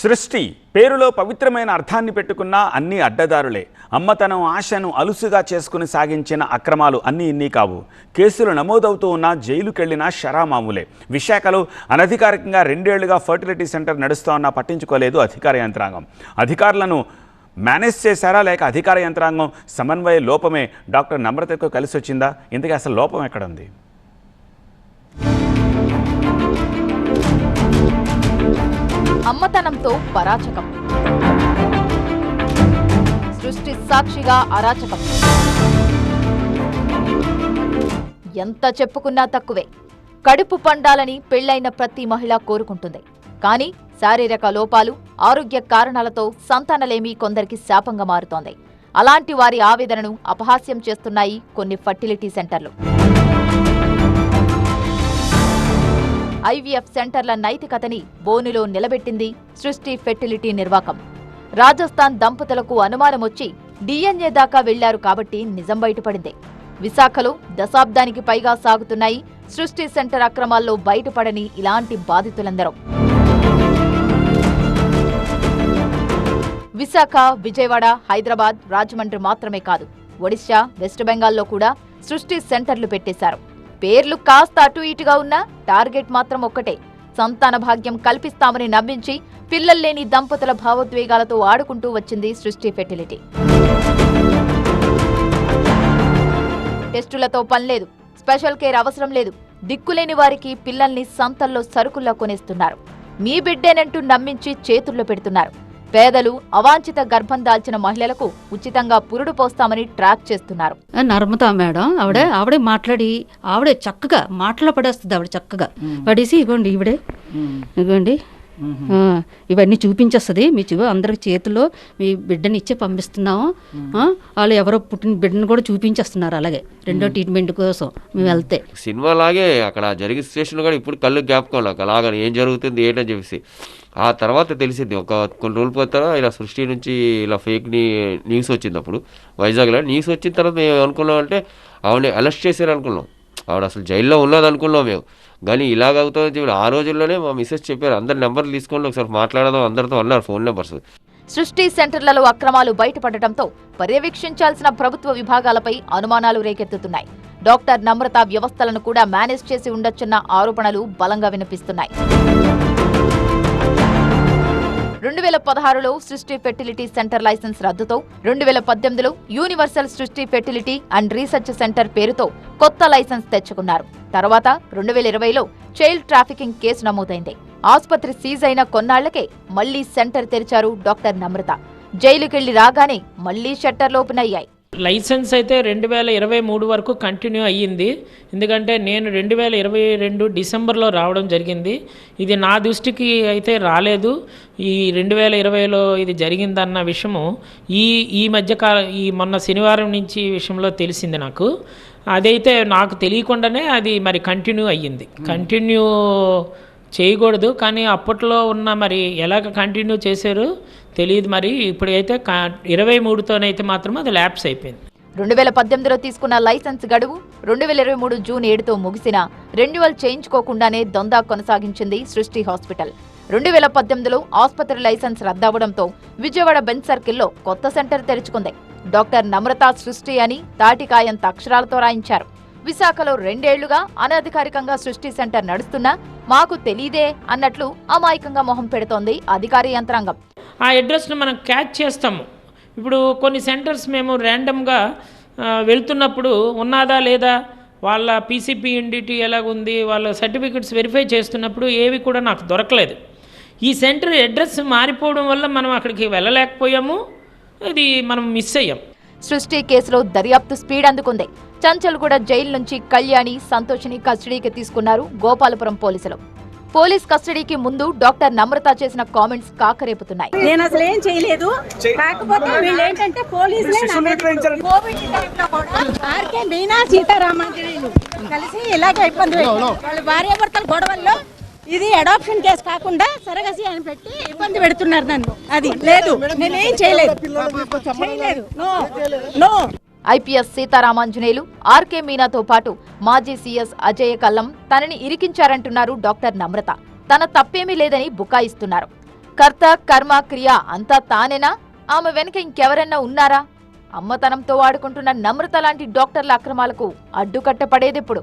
సృష్టి పేరులో పవిత్రమైన అర్థాన్ని పెట్టుకున్న అన్ని అడ్డదారులే. అమ్మతనం ఆశను అలుసుగా చేసుకుని సాగించిన అక్రమాలు అన్నీ ఇన్ని కావు. కేసులు నమోదవుతూ ఉన్న జైలుకెళ్ళిన షరామామూలే. విశాఖలో అనధికారికంగా రెండేళ్ళుగా ఫర్టిలిటీ సెంటర్ నడుస్తోన్నా పట్టించుకోలేదు అధికార యంత్రాంగం. అధికారులను మేనేజ్ చేశారా లేక అధికార యంత్రాంగం సమన్వయ లోపమే? డాక్టర్ నమ్రతకు కలిసి వచ్చిందా ఇంతకీ అసలు లోపం ఎక్కడ అమ్మతనంతో పరాచకం. సృష్టి సాక్షిగా అరాచకం. ఎంత చెప్పుకున్నా తక్కువే. కడుపు పండాలని పెళ్ళైన ప్రతి మహిళ కోరుకుంటుంది. కానీ శారీరక లోపాలు ఆరోగ్య కారణాలతో సంతానలేమి కొందరికి శాపంగా మారుతోంది. అలాంటి వారి ఆవేదనను అపహాస్యం చేస్తున్నాయి కొన్ని ఫర్టిలిటీ సెంటర్లు. ఐవీఎఫ్ సెంటర్ల నైతికతని బోనులో నిలబెట్టింది సృష్టి ఫెర్టిలిటీ నిర్వాకం. రాజస్థాన్ దంపతులకు అనుమానమొచ్చి డిఎన్ఏ దాకా వెళ్ళారు కాబట్టి నిజం బయటపడింది. విశాఖలో దశాబ్దానికి పైగా సాగుతున్నాయి సృష్టి సెంటర్ అక్రమాల్లో బయటపడని ఇలాంటి బాధితులందరూ. విశాఖ విజయవాడ హైదరాబాద్ రాజమండ్రి మాత్రమే కాదు ఒడిశా వెస్ట్ బెంగాల్లో కూడా సృష్టి సెంటర్లు పెట్టేశారు. పేర్లు కాస్త అటు ఇటుగా ఉన్నా టార్గెట్ మాత్రం ఒక్కటే. సంతాన భాగ్యం కల్పిస్తామని నమ్మించి పిల్లల్లేని దంపతుల భావోద్వేగాలతో ఆడుకుంటూ వచ్చింది సృష్టి ఫెర్టిలిటీ. టెస్టులతో పనిలేదు స్పెషల్ కేర్ అవసరం లేదు. దిక్కులేని వారికి పిల్లల్ని సంతల్లో సరుకుల్లో కొనేస్తున్నారు. మీ బిడ్డేనంటూ నమ్మించి చేతుల్లో పెడుతున్నారు. పేదలు అవాంఛిత గర్భం దాల్చిన మహిళలకు ఉచితంగా పురుడు పోస్తామని ట్రాక్ చేస్తున్నారు. నర్మదా మేడం ఆవిడ ఆవిడే మాట్లాడి ఆవిడే చక్కగా మాటలో పడేస్తుంది ఆవిడ చక్కగా. పడేసి ఇగోండి ఈవిడే. ఇగోండి. ఆ, ఇవన్నీ చూపించేస్తుంది. మీ చూ అందరికి చేతిలో మీ బిడ్డని ఇచ్చే పంపిస్తున్నాము వాళ్ళు ఎవరో పుట్టిన బిడ్డను కూడా చూపించేస్తున్నారు అలాగే. రెండో ట్రీట్మెంట్ కోసం మేము వెళ్తే. సినిమా లాగే అక్కడ జరిగిన సిచ్యువేషన్ కూడా ఇప్పుడు కళ్ళు జ్ఞాపకం నాకు అలాగ ఏం జరుగుతుంది ఏంటని చెప్పేసి. ఆ తర్వాత తెలిసింది. ఒక కొన్ని రోజుల పోతారా ఇలా సృష్టి నుంచి ఇలా ఫేక్ న్యూస్ వచ్చింది అప్పుడు. వైజాగ్లో న్యూస్ వచ్చిన తర్వాత మేము అనుకున్నాం అంటే ఆవిడని అరెస్ట్ చేశారు అనుకున్నాం ఆవిడ అసలు జైల్లో ఉన్నది అనుకున్నాం మేము. కానీ ఇలాగ అవుతుంది చెప్పి ఆ రోజుల్లోనే మా మిస్సెస్ చెప్పారు అందరి నెంబర్లు తీసుకోండి ఒకసారి మాట్లాడదాం అందరితో అన్నారు ఫోన్ నెంబర్స్. సృష్టి సెంటర్లలో అక్రమాలు బయటపడటంతో పర్యవేక్షించాల్సిన ప్రభుత్వ విభాగాలపై అనుమానాలు రేకెత్తుతున్నాయి. డాక్టర్ నమ్రత వ్యవస్థలను కూడా మేనేజ్ చేసి ఉండొచ్చన్న ఆరోపణలు బలంగా వినిపిస్తున్నాయి. రెండు వేల పదహారులో సృష్టి ఫెర్టిలిటీ సెంటర్ లైసెన్స్ రద్దుతో రెండు వేల పద్దెనిమిదిలో యూనివర్సల్ సృష్టి ఫెర్టిలిటీ అండ్ రీసెర్చ్ సెంటర్ పేరుతో కొత్త లైసెన్స్ తెచ్చుకున్నారు. తర్వాత రెండు వేల ఇరవైలో చైల్డ్ ట్రాఫికింగ్ కేసు నమోదైంది. ఆసుపత్రి సీజ్ అయిన కొన్నాళ్ళకే మళ్ళీ సెంటర్ తెరిచారు డాక్టర్ నమ్రత. జైలుకెళ్ళి రాగానే మళ్ళీ షట్టర్లు ఓపెన్ అయ్యాయి లైసెన్స్ అయితే రెండు వేల ఇరవై మూడు వరకు కంటిన్యూ అయ్యింది. ఎందుకంటే నేను రెండు వేల ఇరవై రెండు డిసెంబర్లో రావడం జరిగింది. ఇది నా దృష్టికి అయితే రాలేదు. ఈ రెండు వేల ఇరవైలో ఇది జరిగిందన్న విషయము ఈ ఈ మధ్యకాల ఈ మొన్న శనివారం నుంచి ఈ విషయంలో తెలిసింది నాకు. అదైతే నాకు తెలియకుండానే అది మరి కంటిన్యూ అయ్యింది. కంటిన్యూ చేయకూడదు కానీ అప్పట్లో ఉన్న మరి ఎలాగ కంటిన్యూ చేశారు తెలియదు మరి. ఇప్పుడైతే ఇరవై మూడుతోనైతే మాత్రం అది ల్యాప్స్ అయిపోయింది. రెండు వేల పద్దెనిమిదిలో తీసుకున్న లైసెన్స్ గడువు రెండు వేల ఇరవై మూడు జూన్ ఏడుతో ముగిసిన రెన్యువల్ చేయించుకోకుండానే దొందా కొనసాగించింది సృష్టి హాస్పిటల్. రెండు వేల పద్దెనిమిదిలో ఆసుపత్రి లైసెన్స్ రద్దవడంతో విజయవాడ బెంచ్ సర్కిల్లో కొత్త సెంటర్ తెరుచుకుంది. డాక్టర్ నమ్రత సృష్టి అని తాటికాయంత అక్షరాలతో రాయించారు. విశాఖలో రెండేళ్ళుగా అనధికారికంగా సృష్టి సెంటర్ నడుస్తున్నా మాకు తెలీదే అన్నట్లు అమాయకంగా మొహం పెడుతోంది అధికార యంత్రాంగం. ఆ అడ్రస్ను మనం క్యాచ్ చేస్తాము. ఇప్పుడు కొన్ని సెంటర్స్ మేము ర్యాండమ్గా వెళ్తున్నప్పుడు ఉన్నాదా లేదా వాళ్ళ పీసీపీ ఎన్డిటీ ఎలాగుంది వాళ్ళ సర్టిఫికెట్స్ వెరిఫై చేస్తున్నప్పుడు ఏవి కూడా నాకు దొరకలేదు. ఈ సెంటర్ అడ్రస్ మారిపోవడం వల్ల మనం అక్కడికి వెళ్ళలేకపోయాము. అది మనం మిస్ అయ్యాం. సృష్టి కేసులో దర్యాప్తు స్పీడ్ అందుకుంది. చంచల్గూడ జైలు నుంచి కళ్యాణి సంతోషిని కస్టడీకి తీసుకున్నారు గోపాలపురం పోలీసులు. పోలీస్ కస్టడీకి ముందు డాక్టర్ నమ్రత చేసిన కామెంట్స్ కాకరేపుతున్నాయి. నేను అసలు ఏం చేయలేదు. కాకపోతే వీళ్ళు ఏంటంటే పోలీసులే మీనా కలిసి ఇలాగే ఇబ్బంది పెట్టారు. వాళ్ళ భార్యాభర్తల గొడవల్లో ఇది అడాప్షన్ కేసు కాకుండా సరగసి అని పెట్టి ఇబ్బంది పెడుతున్నారు నన్ను. అది లేదు. నేనేం చేయలేదు. చేయలేదు. No no IPS Seetharamanjaneyulu RK మీనాతో పాటు మాజీ సీఎస్ అజయ్ కల్లం తనని ఇరికించారంటున్నారు డాక్టర్ నమ్రత. తన తప్పేమీ లేదని బుకాయిస్తున్నారు. కర్త కర్మ క్రియ అంతా తానేనా? ఆమె వెనుక ఇంకెవరన్నా ఉన్నారా? అమ్మతనంతో వాడుకుంటున్న నమ్రత లాంటి డాక్టర్ల అక్రమాలకు అడ్డుకట్టపడేదెప్పుడు?